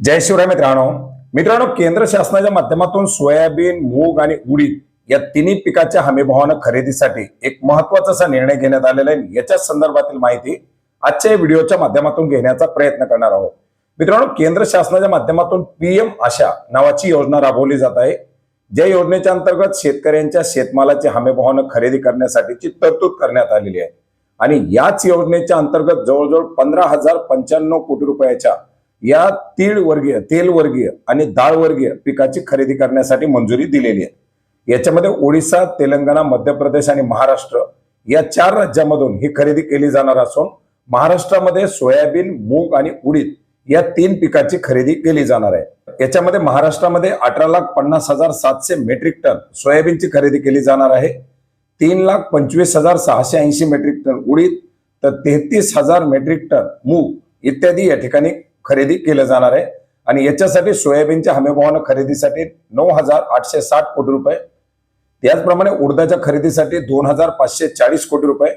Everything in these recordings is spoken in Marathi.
जय शिवराय मित्रांनो. मित्रांनो केंद्र शासनाच्या माध्यमातून सोयाबीन मूग आणि उडीद या तिन्ही पिकाच्या हमीभावानं खरेदीसाठी एक महत्त्वाचा असा निर्णय घेण्यात आलेला आहे. याच्या संदर्भातील माहिती आजच्या या व्हिडिओच्या माध्यमातून घेण्याचा प्रयत्न करणार आहोत. मित्रांनो केंद्र शासनाच्या माध्यमातून पीएम आशा नावाची योजना राबवली जात आहे. ज्या योजनेच्या अंतर्गत शेतकऱ्यांच्या शेतमालाची हमीभावानं खरेदी करण्यासाठीची तरतूद करण्यात आलेली आहे. आणि याच योजनेच्या अंतर्गत जवळजवळ पंधरा हजार पंच्याण्णव कोटी रुपयाच्या या तीळ वर्गीय तेल वर्गीय आणि डाळ वर्गीय पिकाची खरेदी करण्यासाठी मंजुरी दिलेली आहे. याच्यामध्ये ओडिसा तेलंगणा मध्य प्रदेश आणि महाराष्ट्र या चार राज्यामधून ही खरेदी केली जाणार असून महाराष्ट्रामध्ये सोयाबीन मूग आणि उडीद या तीन पिकाची खरेदी केली जाणार आहे. याच्यामध्ये महाराष्ट्रामध्ये अठरा लाख पन्नास हजार सातशे मेट्रिक टन सोयाबीनची खरेदी केली जाणार आहे. तीन लाख पंचवीस हजार सहाशे ऐंशी मेट्रिक टन उडीद तर तेहतीस हजार मेट्रिक टन मूग इत्यादी या ठिकाणी खरेदी केलं जाणार आहे. आणि याच्यासाठी सोयाबीनच्या हमीभावानं खरेदीसाठी नऊ हजार आठशे साठ कोटी रुपये. त्याचप्रमाणे उडदाच्या खरेदीसाठी दोन हजार पाचशे चाळीस कोटी रुपये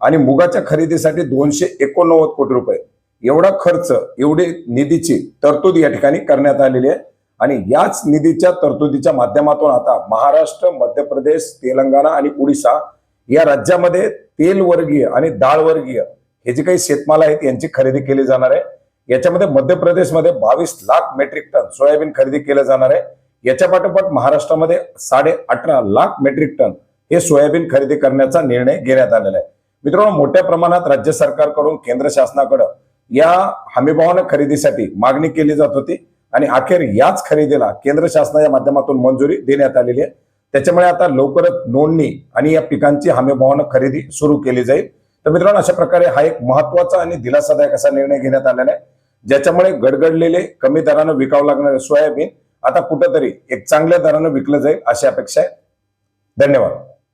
आणि मुगाच्या खरेदीसाठी दोनशे एकोणनव्वद कोटी रुपये. एवढा खर्च एवढी निधीची तरतूद या ठिकाणी करण्यात आलेली आहे. आणि याच निधीच्या तरतुदीच्या माध्यमातून आता महाराष्ट्र मध्य प्रदेश तेलंगणा आणि ओडिसा या राज्यामध्ये तेलवर्गीय आणि डाळ वर्गीय हे जे काही शेतमाल आहेत यांची खरेदी केली जाणार आहे. याच्यामध्ये मध्य प्रदेशमध्ये बावीस लाख मेट्रिक टन सोयाबीन खरेदी केलं जाणार आहे. याच्या पाठोपाठ महाराष्ट्रामध्ये साडे अठरा लाख मेट्रिक टन हे सोयाबीन खरेदी करण्याचा निर्णय घेण्यात आलेला आहे. मित्रांनो मोठ्या प्रमाणात राज्य सरकारकडून केंद्र शासनाकडं या हमीभावानं खरेदीसाठी मागणी केली जात होती आणि अखेर याच खरेदीला केंद्र शासनाच्या माध्यमातून मंजुरी देण्यात आलेली आहे. त्याच्यामुळे आता लवकरच नोंदणी आणि या पिकांची हमीभावानं खरेदी सुरू केली जाईल. तर मित्रांनो अशा प्रकारे हा एक महत्त्वाचा आणि दिलासादायक असा निर्णय घेण्यात आलेला आहे. ज्याच्यामुळे गडगडलेले कमी दरानं विकावं लागणारे सोयाबीन आता कुठंतरी एक चांगल्या दरानं विकलं जाईल अशी अपेक्षा आहे. धन्यवाद.